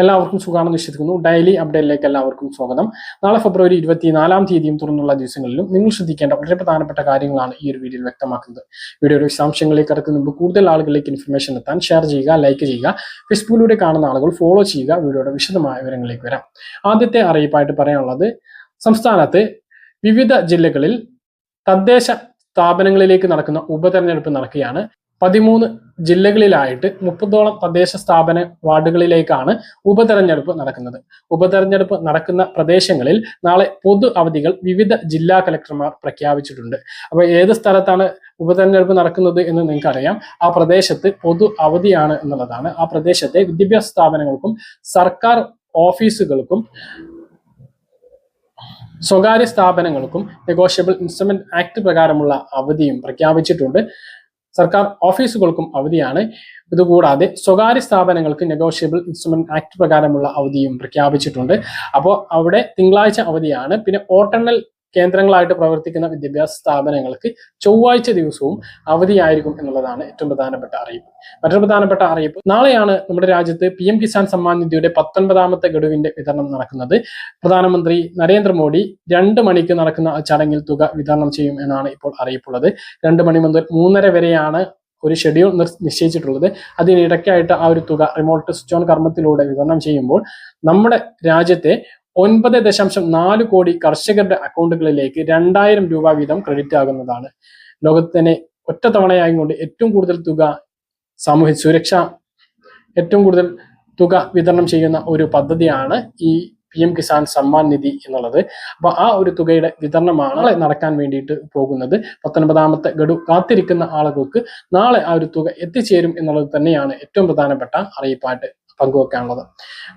എല്ലാവർക്കും സുഖമാണെന്ന് വിശ്വസിക്കുന്നു. ഡെയിലി അപ്ഡേറ്റിലേക്ക് എല്ലാവർക്കും സ്വാഗതം. നാളെ ഫെബ്രുവരി ഇരുപത്തിനാലാം തീയതിയും തുറന്നുള്ള ദിവസങ്ങളിലും നിങ്ങൾ ശ്രദ്ധിക്കേണ്ട വളരെ പ്രധാനപ്പെട്ട കാര്യങ്ങളാണ് ഈ ഒരു വീഡിയോയിൽ വ്യക്തമാക്കുന്നത്. വീഡിയോയുടെ വിശദാംശങ്ങളിലേക്ക് കടക്കുന്ന മുമ്പ് കൂടുതൽ ആളുകളിലേക്ക് ഇൻഫർമേഷൻ എത്താൻ ഷെയർ ചെയ്യുക ലൈക്ക് ചെയ്യുക ഫേസ്ബുക്കിലൂടെ കാണുന്ന ആളുകൾ ഫോളോ ചെയ്യുക. വീഡിയോയുടെ വിശദമായ വിവരങ്ങളിലേക്ക് വരാം. ആദ്യത്തെ അറിയിപ്പായിട്ട് പറയാനുള്ളത് സംസ്ഥാനത്ത് വിവിധ ജില്ലകളിൽ തദ്ദേശ സ്ഥാപനങ്ങളിലേക്ക് നടക്കുന്ന ഉപതെരഞ്ഞെടുപ്പ് നടക്കുകയാണ്. പതിമൂന്ന് ജില്ലകളിലായിട്ട് മുപ്പതോളം തദ്ദേശ സ്ഥാപന വാർഡുകളിലേക്കാണ് ഉപതെരഞ്ഞെടുപ്പ് നടക്കുന്നത്. ഉപതെരഞ്ഞെടുപ്പ് നടക്കുന്ന പ്രദേശങ്ങളിൽ നാളെ പൊതു അവധികൾ വിവിധ ജില്ലാ കലക്ടർമാർ പ്രഖ്യാപിച്ചിട്ടുണ്ട്. അപ്പോൾ ഏത് സ്ഥലത്താണ് ഉപതെരഞ്ഞെടുപ്പ് നടക്കുന്നത് എന്ന് നിങ്ങൾക്കറിയാം. ആ പ്രദേശത്ത് പൊതു അവധിയാണ് എന്നുള്ളതാണ്. ആ പ്രദേശത്തെ വിദ്യാഭ്യാസ സ്ഥാപനങ്ങൾക്കും സർക്കാർ ഓഫീസുകൾക്കും സ്വകാര്യ സ്ഥാപനങ്ങൾക്കും നെഗോഷ്യബിൾ ഇൻസ്ട്രുമെന്റ് ആക്ട് പ്രകാരമുള്ള അവധിയും പ്രഖ്യാപിച്ചിട്ടുണ്ട്. സർക്കാർ ഓഫീസുകൾക്കും അവധിയാണ്. ഇതുകൂടാതെ സ്വകാര്യ സ്ഥാപനങ്ങൾക്ക് നെഗോഷ്യബിൾ ഇൻസ്ട്രുമെന്റ് ആക്ട് പ്രകാരമുള്ള അവധിയും പ്രഖ്യാപിച്ചിട്ടുണ്ട്. അപ്പോൾ അവിടെ തിങ്കളാഴ്ച അവധിയാണ്. പിന്നെ വോട്ടെണ്ണൽ കേന്ദ്രങ്ങളായിട്ട് പ്രവർത്തിക്കുന്ന വിദ്യാഭ്യാസ സ്ഥാപനങ്ങൾക്ക് ചൊവ്വാഴ്ച ദിവസവും അവധിയായിരിക്കും എന്നുള്ളതാണ് ഏറ്റവും പ്രധാനപ്പെട്ട അറിയിപ്പ്. മറ്റൊരു പ്രധാനപ്പെട്ട അറിയിപ്പ് നാളെയാണ് നമ്മുടെ രാജ്യത്ത് പി എം കിസാൻ സമ്മാൻ നിധിയുടെ പത്തൊൻപതാമത്തെ ഗഡുവിന്റെ വിതരണം നടക്കുന്നത്. പ്രധാനമന്ത്രി നരേന്ദ്രമോദി രണ്ട് മണിക്ക് നടക്കുന്ന ചടങ്ങിൽ തുക വിതരണം ചെയ്യും എന്നാണ് ഇപ്പോൾ അറിയിപ്പുള്ളത്. രണ്ട് മണി മുതൽ മൂന്നര വരെയാണ് ഒരു ഷെഡ്യൂൾ നിശ്ചയിച്ചിട്ടുള്ളത്. അതിനിടയ്ക്കായിട്ട് ആ ഒരു തുക റിമോട്ട് സ്വിച്ച് ഓൺ കർമ്മത്തിലൂടെ വിതരണം ചെയ്യുമ്പോൾ നമ്മുടെ രാജ്യത്തെ ഒൻപത് ദശാംശം നാല് കോടി കർഷകരുടെ അക്കൗണ്ടുകളിലേക്ക് രണ്ടായിരം രൂപ വീതം ക്രെഡിറ്റ് ആകുന്നതാണ്. ലോകത്ത് തന്നെ ഒറ്റ തവണയായും ഏറ്റവും കൂടുതൽ തുക സാമൂഹ്യ സുരക്ഷ ഏറ്റവും കൂടുതൽ തുക വിതരണം ചെയ്യുന്ന ഒരു പദ്ധതിയാണ് ഈ പി എം കിസാൻ സമ്മാൻ നിധി എന്നുള്ളത്. അപ്പൊ ആ ഒരു തുകയുടെ വിതരണമാണ് നടക്കാൻ വേണ്ടിയിട്ട് പോകുന്നത്. പത്തൊൻപതാമത്തെ ഗഡു കാത്തിരിക്കുന്ന ആളുകൾക്ക് നാളെ ആ ഒരു തുക എത്തിച്ചേരും എന്നുള്ളത് തന്നെയാണ് ഏറ്റവും പ്രധാനപ്പെട്ട അറിയിപ്പായിട്ട് പങ്കുവെക്കാനുള്ളത്.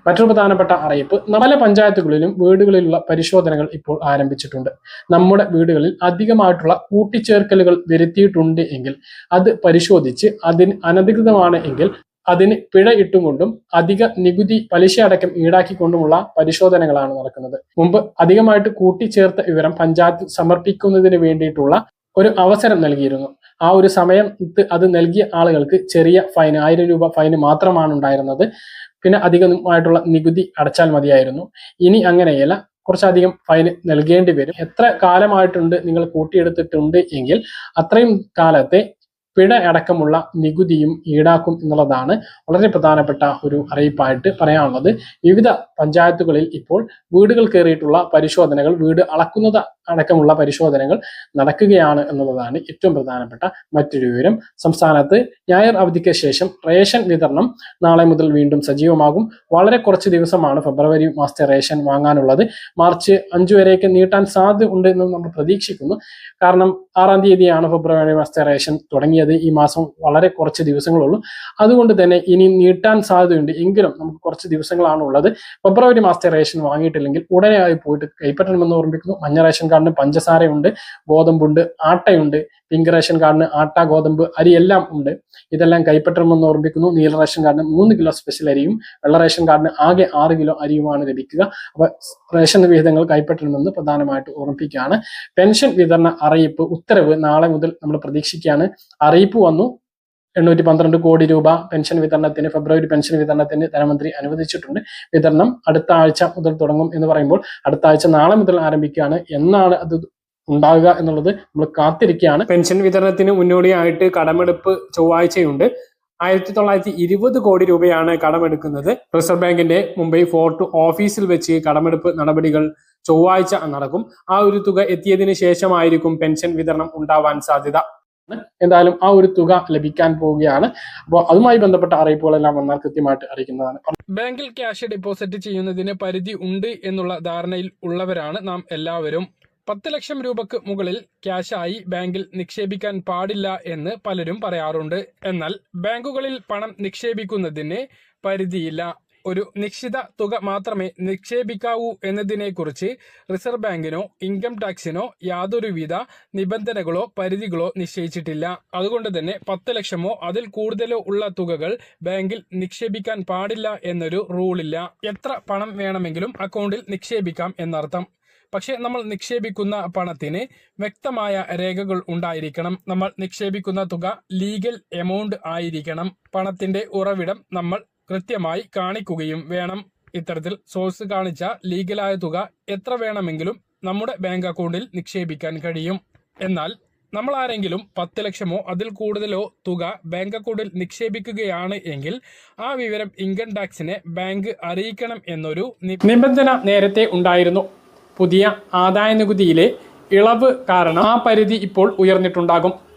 മറ്റൊരു പ്രധാനപ്പെട്ട അറിയിപ്പ് പല പഞ്ചായത്തുകളിലും വീടുകളിലുള്ള പരിശോധനകൾ ഇപ്പോൾ ആരംഭിച്ചിട്ടുണ്ട്. നമ്മുടെ വീടുകളിൽ അധികമായിട്ടുള്ള കൂട്ടിച്ചേർക്കലുകൾ വരുത്തിയിട്ടുണ്ട് എങ്കിൽ അത് പരിശോധിച്ച് അതിന് അനധികൃതമാണ് എങ്കിൽ അതിന് പിഴ ഇട്ടുകൊണ്ടും അധിക നികുതി പലിശ അടക്കം ഈടാക്കിക്കൊണ്ടുമുള്ള പരിശോധനകളാണ് നടക്കുന്നത്. മുമ്പ് അധികമായിട്ട് കൂട്ടിച്ചേർത്ത വിവരം പഞ്ചായത്ത് സമർപ്പിക്കുന്നതിന് വേണ്ടിയിട്ടുള്ള ഒരു അവസരം നൽകിയിരുന്നു. ആ ഒരു സമയം അത് നൽകിയ ആളുകൾക്ക് ചെറിയ ഫൈൻ ആയിരം രൂപ ഫൈൻ മാത്രമാണ് ഉണ്ടായിരുന്നത്. പിന്നെ അധികമായിട്ടുള്ള നികുതി അടച്ചാൽ മതിയായിരുന്നു. ഇനി അങ്ങനെയല്ല. കുറച്ചധികം ഫൈൻ നൽകേണ്ടി വരും. എത്ര കാലമായിട്ടുണ്ട് നിങ്ങൾ കൂട്ടിയെടുത്തിട്ടുണ്ട് എങ്കിൽ അത്രയും കാലത്തെ പിഴ അടക്കമുള്ള നികുതിയും ഈടാക്കും എന്നുള്ളതാണ് വളരെ പ്രധാനപ്പെട്ട ഒരു അറിയിപ്പായിട്ട് പറയാനുള്ളത്. വിവിധ പഞ്ചായത്തുകളിൽ ഇപ്പോൾ വീടുകൾ കയറിയിട്ടുള്ള പരിശോധനകൾ വീട് അളക്കുന്നത് അടക്കമുള്ള പരിശോധനകൾ നടക്കുകയാണ് എന്നുള്ളതാണ് ഏറ്റവും പ്രധാനപ്പെട്ട മറ്റൊരു വിവരം. സംസ്ഥാനത്ത് ഞായർ അവധിക്ക് ശേഷം റേഷൻ വിതരണം നാളെ മുതൽ വീണ്ടും സജീവമാകും. വളരെ കുറച്ച് ദിവസമാണ് ഫെബ്രുവരി മാസത്തെ റേഷൻ വാങ്ങാനുള്ളത്. മാർച്ച് അഞ്ചു വരെയൊക്കെ നീട്ടാൻ സാധ്യത ഉണ്ട് എന്ന് നമ്മൾ പ്രതീക്ഷിക്കുന്നു. കാരണം ആറാം തീയതിയാണ് ഫെബ്രുവരി മാസത്തെ റേഷൻ തുടങ്ങിയത്. ഈ മാസം വളരെ കുറച്ച് ദിവസങ്ങളുള്ളൂ അതുകൊണ്ട് തന്നെ ഇനി നീട്ടാൻ സാധ്യതയുണ്ട്. എങ്കിലും നമുക്ക് കുറച്ച് ദിവസങ്ങളാണ് ഉള്ളത്. ഫെബ്രുവരി മാസത്തെ റേഷൻ വാങ്ങിയിട്ടില്ലെങ്കിൽ ആയി പോയിട്ട് കൈപ്പറ്റണമെന്ന് ഓർമ്മിക്കുന്നു. മഞ്ഞ റേഷൻ കാർഡിന് പഞ്ചസാരയുണ്ട് ഗോതമ്പുണ്ട് ആട്ടയുണ്ട് പിങ്ക് റേഷൻ കാർഡിന് ആട്ട ഗോതമ്പ് അരി എല്ലാം ഉണ്ട്. ഇതെല്ലാം കൈപ്പറ്റണമെന്ന് ഓർമ്മിക്കുന്നു. നീല റേഷൻ കാർഡിന് മൂന്ന് കിലോ സ്പെഷ്യൽ അരിയും വെള്ള റേഷൻ കാർഡിന് ആകെ ആറ് കിലോ അരിയുമാണ് ലഭിക്കുക. അപ്പൊ റേഷൻ വിഹിതങ്ങൾ കൈപ്പറ്റണമെന്ന് പ്രധാനമായിട്ട് ഓർമ്മിപ്പിക്കുകയാണ്. പെൻഷൻ വിതരണ അറിയിപ്പ് ഉത്തരവ് നാളെ മുതൽ നമ്മൾ പ്രതീക്ഷിക്കുകയാണ്. അറിയിപ്പ് വന്നു. എണ്ണൂറ്റി പന്ത്രണ്ട് കോടി രൂപ പെൻഷൻ വിതരണത്തിന് ഫെബ്രുവരി പെൻഷൻ വിതരണത്തിന് ധനമന്ത്രി അനുവദിച്ചിട്ടുണ്ട്. വിതരണം അടുത്ത ആഴ്ച മുതൽ തുടങ്ങും എന്ന് പറയുമ്പോൾ അടുത്ത ആഴ്ച നാളെ മുതൽ ആരംഭിക്കുകയാണ്. എന്നാണ് അത് ഉണ്ടാകുക എന്നുള്ളത് നമ്മൾ കാത്തിരിക്കുകയാണ്. പെൻഷൻ വിതരണത്തിന് മുന്നോടിയായിട്ട് കടമെടുപ്പ് ചൊവ്വാഴ്ചയുണ്ട്. ആയിരത്തി തൊള്ളായിരത്തി ഇരുപത് കോടി രൂപയാണ് കടമെടുക്കുന്നത്. റിസർവ് ബാങ്കിന്റെ മുംബൈ ഫോർട്ട് ഓഫീസിൽ വെച്ച് കടമെടുപ്പ് നടപടികൾ ചൊവ്വാഴ്ച നടക്കും. ആ ഒരു തുക എത്തിയതിന് ശേഷമായിരിക്കും പെൻഷൻ വിതരണം ഉണ്ടാവാൻ സാധ്യത. എന്തായാലും ആ ഒരു തുക ലഭിക്കാൻ പോവുകയാണ്. അപ്പോൾ അതുമായി ബന്ധപ്പെട്ട അറിയിപ്പുകളെല്ലാം വന്നാൽ കൃത്യമായിട്ട് അറിയിക്കുന്നതാണ്. ബാങ്കിൽ ക്യാഷ് ഡെപ്പോസിറ്റ് ചെയ്യുന്നതിന് പരിധി ഉണ്ട് എന്നുള്ള ധാരണയിൽ ഉള്ളവരാണ് നാം എല്ലാവരും. പത്ത് ലക്ഷം രൂപക്ക് മുകളിൽ ക്യാഷായി ബാങ്കിൽ നിക്ഷേപിക്കാൻ പാടില്ല എന്ന് പലരും പറയാറുണ്ട്. എന്നാൽ ബാങ്കുകളിൽ പണം നിക്ഷേപിക്കുന്നതിന് പരിധിയില്ല. ഒരു നിശ്ചിത തുക മാത്രമേ നിക്ഷേപിക്കാവൂ എന്നതിനെക്കുറിച്ച് റിസർവ് ബാങ്കിനോ ഇൻകം ടാക്സിനോ യാതൊരുവിധ നിബന്ധനകളോ പരിധികളോ നിശ്ചയിച്ചിട്ടില്ല. അതുകൊണ്ട് തന്നെ പത്ത് ലക്ഷമോ അതിൽ കൂടുതലോ ഉള്ള തുകകൾ ബാങ്കിൽ നിക്ഷേപിക്കാൻ പാടില്ല എന്നൊരു റൂളില്ല. എത്ര പണം വേണമെങ്കിലും അക്കൗണ്ടിൽ നിക്ഷേപിക്കാം എന്നർത്ഥം. പക്ഷേ നമ്മൾ നിക്ഷേപിക്കുന്ന പണത്തിന് വ്യക്തമായ രേഖകൾ ഉണ്ടായിരിക്കണം. നമ്മൾ നിക്ഷേപിക്കുന്ന തുക ലീഗൽ എമൗണ്ട് ആയിരിക്കണം. പണത്തിന്റെ ഉറവിടം നമ്മൾ കൃത്യമായി കാണിക്കുകയും വേണം. ഇത്തരത്തിൽ സോഴ്സ് കാണിച്ച ലീഗലായ തുക എത്ര വേണമെങ്കിലും നമ്മുടെ ബാങ്ക് അക്കൗണ്ടിൽ നിക്ഷേപിക്കാൻ കഴിയും. എന്നാൽ നമ്മൾ ആരെങ്കിലും പത്ത് ലക്ഷമോ അതിൽ കൂടുതലോ തുക ബാങ്ക് അക്കൗണ്ടിൽ നിക്ഷേപിക്കുകയാണ് എങ്കിൽ ആ വിവരം ഇൻകം ടാക്സിനെ ബാങ്ക് അറിയിക്കണം എന്നൊരു നിബന്ധന നേരത്തെ ഉണ്ടായിരുന്നു. പുതിയ ആദായ നികുതിയിലെ ഇളവ് കാരണം ആ പരിധി ഇപ്പോൾ ഉയർന്നിട്ടുണ്ടാകും.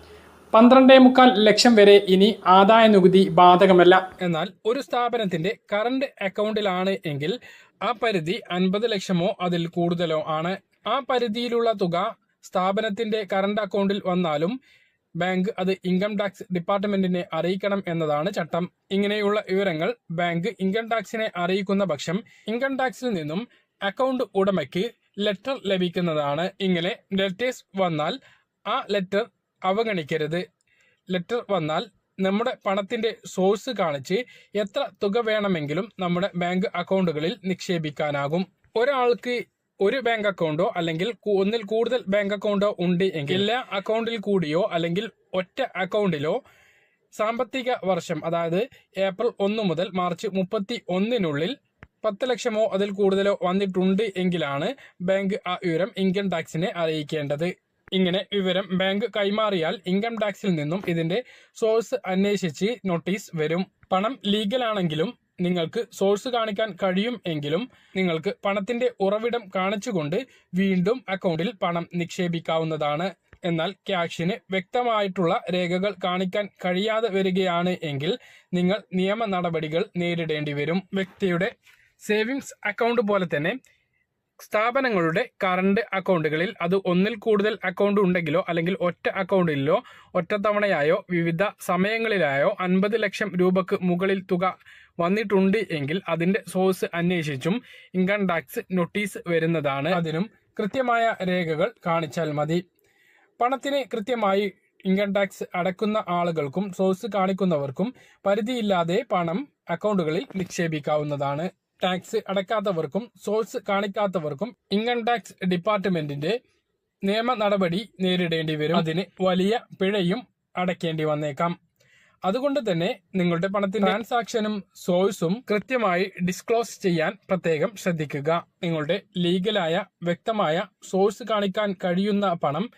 പന്ത്രണ്ടേ മുക്കാൽ ലക്ഷം വരെ ഇനി ആദായ നികുതി ബാധകമല്ല. എന്നാൽ ഒരു സ്ഥാപനത്തിന്റെ കറണ്ട് അക്കൗണ്ടിലാണ് എങ്കിൽ ആ പരിധി അൻപത് ലക്ഷമോ അതിൽ കൂടുതലോ ആണ്. ആ പരിധിയിലുള്ള തുക സ്ഥാപനത്തിന്റെ കറണ്ട് അക്കൗണ്ടിൽ വന്നാലും ബാങ്ക് അത് ഇൻകം ടാക്സ് ഡിപ്പാർട്ട്മെന്റിനെ അറിയിക്കണം എന്നതാണ് ചട്ടം. ഇങ്ങനെയുള്ള വിവരങ്ങൾ ബാങ്ക് ഇൻകം ടാക്സിനെ അറിയിക്കുന്ന പക്ഷം ഇൻകം ടാക്സിൽ നിന്നും അക്കൗണ്ട് ഉടമയ്ക്ക് ലെറ്റർ ലഭിക്കുന്നതാണ്. ഇങ്ങനെ ലെറ്റേഴ്സ് വന്നാൽ ആ ലെറ്റർ അവഗണിക്കരുത്. ലെറ്റർ വന്നാൽ നമ്മുടെ പണത്തിന്റെ സോഴ്സ് കാണിച്ച് എത്ര തുക വേണമെങ്കിലും നമ്മുടെ ബാങ്ക് അക്കൗണ്ടുകളിൽ നിക്ഷേപിക്കാനാകും. ഒരാൾക്ക് ഒരു ബാങ്ക് അക്കൗണ്ടോ അല്ലെങ്കിൽ ഒന്നിൽ കൂടുതൽ ബാങ്ക് അക്കൗണ്ടോ ഉണ്ട് എങ്കിൽ എല്ലാ അക്കൗണ്ടിൽ കൂടിയോ അല്ലെങ്കിൽ ഒറ്റ അക്കൗണ്ടിലോ സാമ്പത്തിക വർഷം അതായത് ഏപ്രിൽ ഒന്ന് മുതൽ മാർച്ച് മുപ്പത്തി ഒന്നിനുള്ളിൽ പത്ത് ലക്ഷമോ അതിൽ കൂടുതലോ വന്നിട്ടുണ്ട് എങ്കിലാണ് ബാങ്ക് ആ വിവരം ഇൻകം ടാക്സിനെ അറിയിക്കേണ്ടത്. ഇങ്ങനെ വിവരം ബാങ്ക് കൈമാറിയാൽ ഇൻകം ടാക്സിൽ നിന്നും ഇതിന്റെ സോഴ്സ് അന്വേഷിച്ച് നോട്ടീസ് വരും. പണം ലീഗലാണെങ്കിലും നിങ്ങൾക്ക് സോഴ്സ് കാണിക്കാൻ കഴിയും എങ്കിലും നിങ്ങൾക്ക് പണത്തിന്റെ ഉറവിടം കാണിച്ചുകൊണ്ട് വീണ്ടും അക്കൗണ്ടിൽ പണം നിക്ഷേപിക്കാവുന്നതാണ്. എന്നാൽ ക്യാഷിന് വ്യക്തമായിട്ടുള്ള രേഖകൾ കാണിക്കാൻ കഴിയാതെ വരികയാണ് എങ്കിൽ നിങ്ങൾ നിയമ നടപടികൾ നേരിടേണ്ടി വരും. വ്യക്തിയുടെ സേവിങ്സ് അക്കൗണ്ട് പോലെ തന്നെ സ്ഥാപനങ്ങളുടെ കറണ്ട് അക്കൗണ്ടുകളിൽ അത് ഒന്നിൽ കൂടുതൽ അക്കൗണ്ട് ഉണ്ടെങ്കിലോ അല്ലെങ്കിൽ ഒറ്റ അക്കൗണ്ടിലോ ഒറ്റത്തവണയായോ വിവിധ സമയങ്ങളിലായോ അൻപത് ലക്ഷം രൂപക്ക് മുകളിൽ തുക വന്നിട്ടുണ്ട് എങ്കിൽ അതിന്റെ സോഴ്സ് അന്വേഷിച്ചും ഇൻകം ടാക്സ് നോട്ടീസ് വരുന്നതാണ്. അതിനും കൃത്യമായ രേഖകൾ കാണിച്ചാൽ മതി. പണത്തിന് കൃത്യമായി ഇൻകം ടാക്സ് അടക്കുന്ന ആളുകൾക്കും സോഴ്സ് കാണിക്കുന്നവർക്കും പരിധിയില്ലാതെ പണം അക്കൗണ്ടുകളിൽ നിക്ഷേപിക്കാവുന്നതാണ്. ടാക്സ് അടക്കാത്തവർക്കും സോഴ്സ് കാണിക്കാത്തവർക്കും ഇൻകം ടാക്സ് ഡിപ്പാർട്ട്മെന്റിന്റെ നിയമ നടപടി നേരിടേണ്ടി വരും. അതിന് വലിയ പിഴയും അടയ്ക്കേണ്ടി വന്നേക്കാം. അതുകൊണ്ട് തന്നെ നിങ്ങളുടെ പണത്തിന്റെ ട്രാൻസാക്ഷനും സോഴ്സും കൃത്യമായി ഡിസ്ക്ലോസ് ചെയ്യാൻ പ്രത്യേകം ശ്രദ്ധിക്കുക. നിങ്ങളുടെ ലീഗലായ വ്യക്തമായ സോഴ്സ് കാണിക്കാൻ കഴിയുന്ന പണം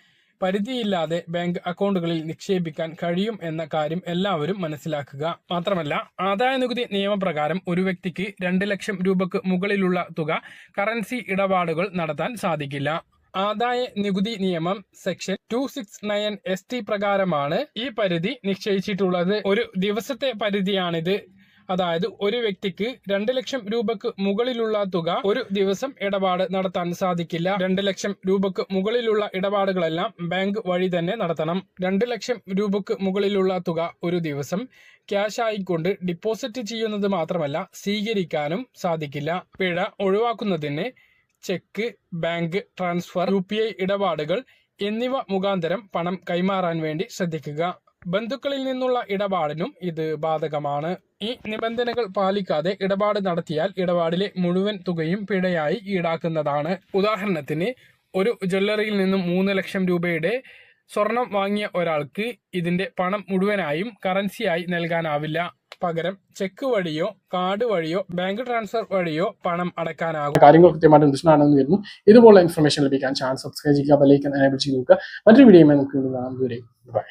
പരിധിയില്ലാതെ ബാങ്ക് അക്കൗണ്ടുകളിൽ നിക്ഷേപിക്കാൻ കഴിയും എന്ന കാര്യം എല്ലാവരും മനസ്സിലാക്കുക. മാത്രമല്ല ആദായ നികുതി നിയമപ്രകാരം ഒരു വ്യക്തിക്ക് രണ്ട് ലക്ഷം രൂപക്ക് മുകളിലുള്ള തുക കറൻസി ഇടപാടുകൾ നടത്താൻ സാധിക്കില്ല. ആദായ നികുതി നിയമം section two six nine S T പ്രകാരമാണ് ഈ പരിധി നിശ്ചയിച്ചിട്ടുള്ളത്. ഒരു ദിവസത്തെ പരിധിയാണിത്. അതായത് ഒരു വ്യക്തിക്ക് രണ്ട് ലക്ഷം രൂപക്ക് മുകളിലുള്ള തുക ഒരു ദിവസം ഇടപാട് നടത്താൻ സാധിക്കില്ല. രണ്ട് ലക്ഷം രൂപക്ക് മുകളിലുള്ള ഇടപാടുകളെല്ലാം ബാങ്ക് വഴി തന്നെ നടത്തണം. രണ്ട് ലക്ഷം രൂപക്ക് മുകളിലുള്ള തുക ഒരു ദിവസം ക്യാഷ് ആയിക്കൊണ്ട് ഡിപ്പോസിറ്റ് ചെയ്യുന്നത് മാത്രമല്ല സ്വീകരിക്കാനും സാധിക്കില്ല. പിഴ ഒഴിവാക്കുന്നതിന് ചെക്ക് ബാങ്ക് ട്രാൻസ്ഫർ യു ഇടപാടുകൾ എന്നിവ മുഖാന്തരം പണം കൈമാറാൻ വേണ്ടി ശ്രദ്ധിക്കുക. ബന്ധുക്കളിൽ നിന്നുള്ള ഇടപാടിനും ഇത് ബാധകമാണ്. ഈ നിബന്ധനകൾ പാലിക്കാതെ ഇടപാട് നടത്തിയാൽ ഇടപാടിലെ മുഴുവൻ തുകയും പിഴയായി ഈടാക്കുന്നതാണ്. ഉദാഹരണത്തിന് ഒരു ജ്വല്ലറിയിൽ നിന്നും മൂന്ന് ലക്ഷം രൂപയുടെ സ്വർണം വാങ്ങിയ ഒരാൾക്ക് ഇതിന്റെ പണം മുഴുവനായും കറൻസിയായി നൽകാനാവില്ല. പകരം ചെക്ക് വഴിയോ കാർഡ് വഴിയോ ബാങ്ക് ട്രാൻസ്ഫർ വഴിയോ പണം അടക്കാനാകും കാര്യങ്ങൾ കൃത്യമായിട്ട് ദുഷ്ടമാണെന്ന് വരുന്നു. ഇതുപോലുള്ള ഇൻഫർമേഷൻ ലഭിക്കാൻ ചാനൽ സബ്സ്ക്രൈബ് ചെയ്യുക ബെലൈക്കൻ എനേബിൾ ചെയ്ത് നോക്കുക മറ്റൊരു വീഡിയോ നമുക്ക് കാണാം. ദൂരെ ബൈ